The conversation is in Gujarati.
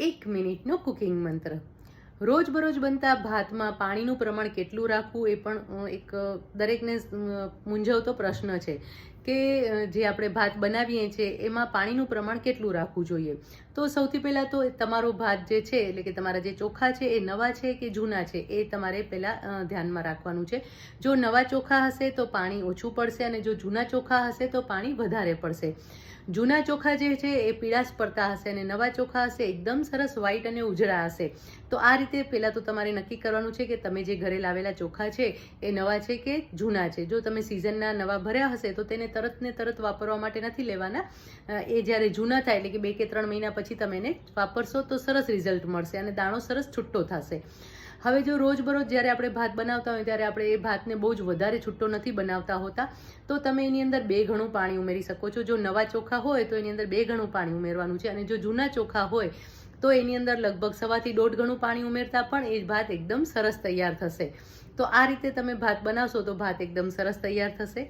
એક મિનિટનો કુકિંગ મંત્ર. રોજબરોજ બનતા ભાતમાં પાણીનું પ્રમાણ કેટલું રાખવું એ પણ એક દરેકને મૂંઝવતો પ્રશ્ન છે. કે જે આપણે ભાત બનાવીએ છીએ એમાં પાણીનું પ્રમાણ કેટલું રાખવું જોઈએ? તો સૌથી પહેલાં તો તમારો ભાત જે છે, એટલે કે તમારા જે ચોખા છે, એ નવા છે કે જૂના છે, એ તમારે પહેલાં ધ્યાનમાં રાખવાનું છે. જો નવા ચોખા હશે તો પાણી ઓછું પડશે અને જો જૂના ચોખા હશે તો પાણી વધારે પડશે. જૂના ચોખા જે છે, એ પીળાશ પડતા હશે અને નવા ચોખા હશે, એકદમ સરસ વ્હાઈટ અને ઉજળા હશે. તો આ રીતે પહેલાં તો તમારે નક્કી કરવાનું છે કે તમે જે ઘરે લાવેલા ચોખા છે, એ નવા છે કે જૂના છે? જો તમે સિઝનના નવા ભર્યા હશે, તો તેને તરત ને તરત વાપરવા માટે નથી લેવાના. એ જ્યારે જૂના થાય, એટલે કે બે કે ત્રણ મહિના પછી તમે એને વાપરશો તો સરસ રિઝલ્ટ મળશે અને દાણો સરસ છૂટો થશે. હવે જો રોજબરોજ જ્યારે આપણે ભાત બનાવતા હોય, ત્યારે આપણે એ ભાતને બહુ જ વધારે છૂટો નથી બનાવતા હોતા, તો તમે એની અંદર બે ઘણું પાણી ઉમેરી શકો છો. જો નવા ચોખા હોય, તો એની અંદર બે ઘણું પાણી ઉમેરવાનું છે. અને જો જૂના ચોખા હોય, તો એની અંદર લગભગ સવાથી દોઢ ઘણું પાણી ઉમેરતા પણ એ ભાત એકદમ સરસ તૈયાર થશે. તો આ રીતે તમે ભાત બનાવશો તો ભાત એકદમ સરસ તૈયાર થશે.